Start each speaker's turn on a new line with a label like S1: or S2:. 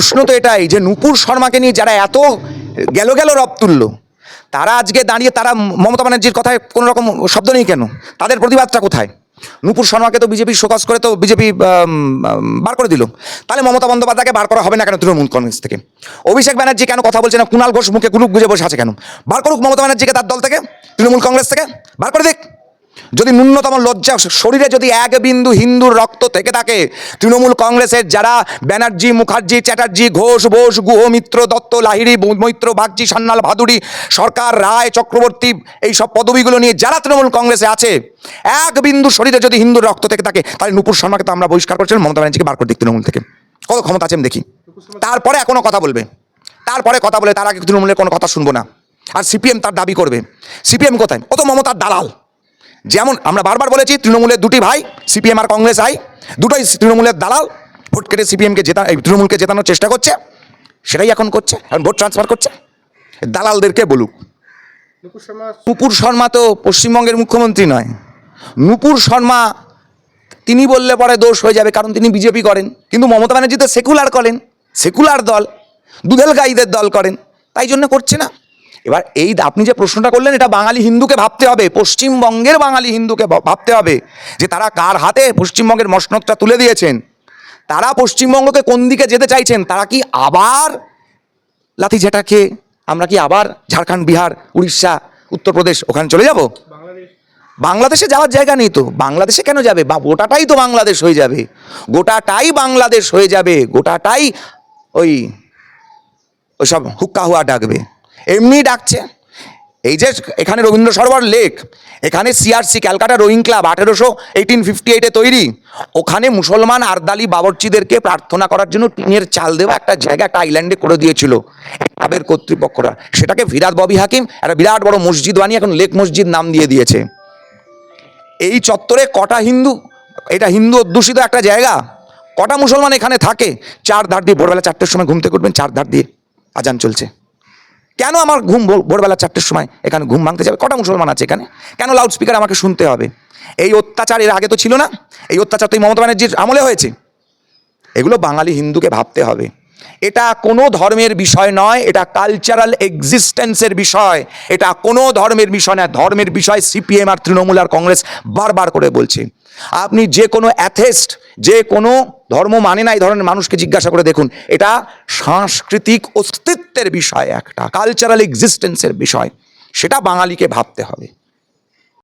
S1: প্রশ্ন তো এটাই যে নুপুর শর্মাকে নিয়ে যারা এত গেল গেল রব তুললো, তারা আজকে দাঁড়িয়ে, তারা মমতা ব্যানার্জির কথায় কোনো রকম শব্দ নেই কেন? তাদের প্রতিবাদটা কোথায়? নুপুর শর্মাকে তো বিজেপি শোকজ করে তো বিজেপি বার করে দিল। তাহলে মমতা বন্দ্যোপাধ্যায়কে বার করা হবে না কেন তৃণমূল কংগ্রেস থেকে? অভিষেক ব্যানার্জি কেন কথা বলছে না? কুণাল ঘোষ মুখে কুলুক গুজে বসে আছে কেন? বার করুক মমতা ব্যানার্জিকে তার দল থেকে, তৃণমূল কংগ্রেস থেকে? বার করে দিক। যদি ন্যূনতম লজ্জা শরীরে যদি এক বিন্দু হিন্দুর রক্ত থেকে থাকে, তৃণমূল কংগ্রেসের যারা ব্যানার্জি, মুখার্জি, চ্যাটার্জি, ঘোষ, বোস গুহ মিত্র দত্ত, লাহিড়ি মৈত্র বাগজি সান্যাল, ভাদুড়ি, সরকার, রায়, চক্রবর্তী এই সব পদবিগুলো নিয়ে যারা তৃণমূল কংগ্রেসে আছে, এক বিন্দু শরীরে যদি হিন্দুর রক্ত থেকে থাকে, তাহলে নুপুর শর্মাকে তো আমরা বহিষ্কার করছিলাম মমতা ব্যানার্জিকে বার করে দিক তৃণমূল থেকে। কত ক্ষমতা আছে আমি দেখি। তারপরে এখনও কথা বলবে। তারপরে কথা বলে তার আগে তৃণমূলের কোনো কথা শুনব না। আর সিপিএম তার দাবি করবে। সিপিএম কোথায়? ও তো মমতার দালাল। যেমন আমরা বারবার বলেছি তৃণমূলের দুটি ভাই সিপিএম আর কংগ্রেস আই দুটোই তৃণমূলের দালাল ভোট কেটে সিপিএমকে জেতা এই তৃণমূলকে জেতানোর চেষ্টা করছে সেটাই এখন করছে এখন ভোট ট্রান্সফার করছে। দালালদেরকে বলুক।
S2: নুপুর শর্মা
S1: তো পশ্চিমবঙ্গের মুখ্যমন্ত্রী নয়। নুপুর শর্মা তিনি বললে পরে দোষ হয়ে যাবে কারণ তিনি বিজেপি করেন। কিন্তু মমতা ব্যানার্জি তো সেকুলার করেন সেকুলার দল দুধেল গাইদের দল করেন তাই জন্য করছে না। এবার এই আপনি যে প্রশ্নটা করলেন, এটা বাঙালি হিন্দুকে ভাবতে হবে, পশ্চিমবঙ্গের বাঙালি হিন্দুকে ভাব- ভাবতে হবে যে তারা কার হাতে পশ্চিমবঙ্গের মসনদটা তুলে দিয়েছেন, তারা পশ্চিমবঙ্গকে কোন দিকে যেতে চাইছেন, তারা কি আবার লাথি ঝেঁটা খেয়ে আমরা কি আবার ঝাড়খণ্ড, বিহার, উড়িষ্যা, উত্তরপ্রদেশ ওখানে চলে যাব? বাংলাদেশে যাওয়ার জায়গা নেই তো, বাংলাদেশে কেন যাবে? বা গোটাটাই তো বাংলাদেশ হয়ে যাবে, গোটাটাই বাংলাদেশ হয়ে যাবে, গোটাটাই ওই ওইসব হুক্কা হুয়া ডাকবে। এমনি ডাকছে। এই যে এখানে রবীন্দ্র সরোবর লেক, এখানে সিআরসি ক্যালকাটা রোয়িং ক্লাব আঠেরোশো এইটিন ফিফটি এইটে তৈরি। ওখানে মুসলমান আরদালি বাবরচিদেরকে প্রার্থনা করার জন্য টিনের চাল দেওয়া একটা জায়গা, একটা আইল্যান্ডে করে দিয়েছিল। ক্লাবের কর্তৃপক্ষরা। সেটাকে ভিরাট ববি হাকিম, একটা বিরাট বড় মসজিদ বানিয়ে এখন লেক মসজিদ নাম দিয়ে দিয়েছে। এই চত্বরে কটা হিন্দু, এটা হিন্দু অধ্যুষিত একটা জায়গা? কটা মুসলমান এখানে থাকে? চার ধার দিয়ে ভোরবেলা চারটের সময় ঘুম থেকে উঠবেন চার ধার দিয়ে আজান চলছে। কেন আমার ঘুম ভোর- ভোরবেলা চারটের সময় এখানে ঘুম ভাঙতে যাবে? কটা মুসলমান আছে এখানে? কেন লাউড স্পিকার আমাকে শুনতে হবে? এই অত্যাচার এর আগে তো ছিল না। এই অত্যাচার তো এই মমতা ব্যানার্জির আমলে হয়েছে। এগুলো বাঙালি হিন্দুকে ভাবতে হবে। এটা কোনো ধর্মের বিষয় নয়, এটা কালচারাল এক্সিস্টেন্সের বিষয়। এটা কোনো ধর্মের বিষয় নয় ধর্মের বিষয় সিপিএম আর তৃণমূল আর কংগ্রেস বারবার করে বলছে। আপনি যে কোনো অ্যাথেস্ট যে কোনো ধর্ম মানে না এই ধরনের মানুষকে জিজ্ঞাসা করে দেখুন, এটা সাংস্কৃতিক অস্তিত্বের বিষয় একটা কালচারাল এক্সিস্টেন্সের বিষয়। সেটা বাঙালিকে ভাবতে হবে।